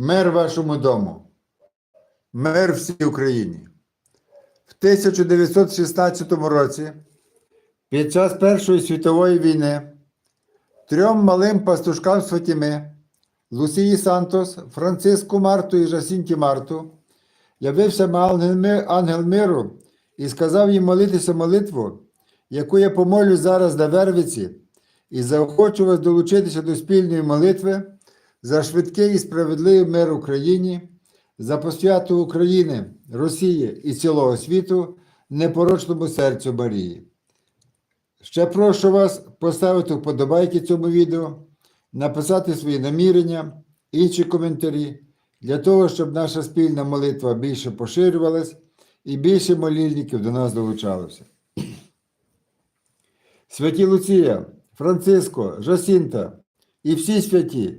Мир вашому дому. Мир всій Україні. В 1916 році, під час Першої світової війни, трьом малим пастушкам з Фатіми, Лусії Сантос, Франциску Марту і Жасінті Марту, явився ангел миру і сказав їм молитися молитву, яку я помолю зараз на Вервиці, і заохочу вас долучитися до спільної молитви за швидкий і справедливий мир Україні, за посвяту України, Росії і цілого світу, непорочному серцю Марії. Ще прошу вас поставити вподобайки цьому відео, написати свої намірення, інші коментарі, для того, щоб наша спільна молитва більше поширювалась і більше молільників до нас долучалося. Святі Луція, Франциско, Жасінта і всі святі,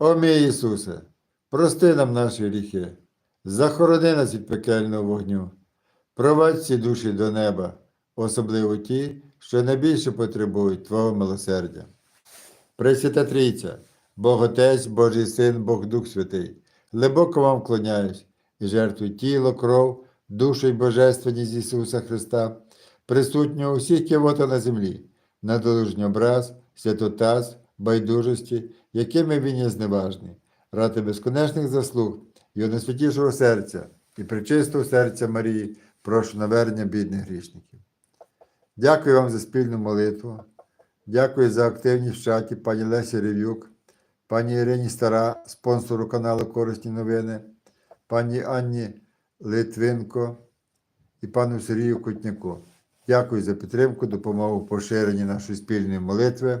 О мій Ісусе, прости нам наші гріхи, захорони нас від пекельного вогню, провадь всі душі до неба, особливо ті, що найбільше потребують Твого милосердя. Пресвята Трійця, Бог Отець, Божий Син, Бог Дух Святий, глибоко вам вклоняюсь і жертвую тіло, кров, душу й божественність Ісуса Христа, присутнього у всіх кивота на землі, на долужній образ, святотаз, байдужості, якими він є зневажний, ради безконечних заслуг його найсвятішого серця і причистого серця Марії, прошу навернення бідних грішників. Дякую вам за спільну молитву. Дякую за активність в чаті пані Лесі Рев'юк, пані Ірині Стара, спонсору каналу Корисні новини, пані Анні Литвинко і пану Сергію Кутняку. Дякую за підтримку, допомогу в поширенні нашої спільної молитви.